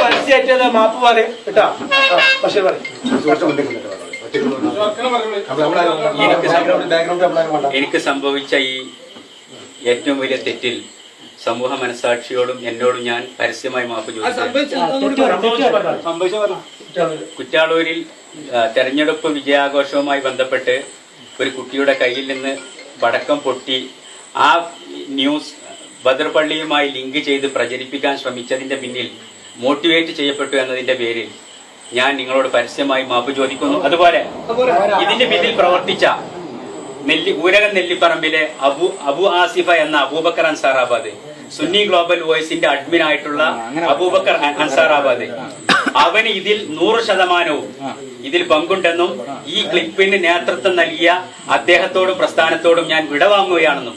പരസ്യമായിട്ട് മാപ്പ് പറയും കേട്ടാ പക്ഷേ പറയും എനിക്ക് സംഭവിച്ച ഈ ഏറ്റവും വലിയ തെറ്റിൽ സമൂഹ മനസാക്ഷിയോടും എന്നോടും ഞാൻ പരസ്യമായി മാപ്പ് ചോദിച്ചു കുറ്റാളൂരിൽ തെരഞ്ഞെടുപ്പ് വിജയാഘോഷവുമായി ബന്ധപ്പെട്ട് ഒരു കുട്ടിയുടെ കയ്യിൽ നിന്ന് പടക്കം പൊട്ടി ആ ന്യൂസ് ബദർപള്ളിയുമായി ലിങ്ക് ചെയ്ത് പ്രചരിപ്പിക്കാൻ ശ്രമിച്ചതിന്റെ പിന്നിൽ മോട്ടിവേറ്റ് ചെയ്യപ്പെട്ടു എന്നതിന്റെ പേരിൽ ഞാൻ നിങ്ങളോട് പരസ്യമായി മാപ്പ് ചോദിക്കുന്നു. അതുപോലെ ഇതിന്റെ പിന്നിൽ പ്രവർത്തിച്ച നെല്ലി ഊരകൻ നെല്ലിപ്പറമ്പിലെ അബു അബു ആസിഫ എന്ന അബൂബക്കർ അൻസാറാബാദ് സുന്നി ഗ്ലോബൽ വോയിസിന്റെ അഡ്മിൻ ആയിട്ടുള്ള അബൂബക്കർ അൻ- അൻസാറാബാദ് അവന് ഇതിൽ നൂറ് ശതമാനവും ഇതിൽ പങ്കുണ്ടെന്നും ഈ ക്ലിപ്പിന് നേതൃത്വം നൽകിയ അദ്ദേഹത്തോടും പ്രസ്ഥാനത്തോടും ഞാൻ വിടവാങ്ങുകയാണെന്നും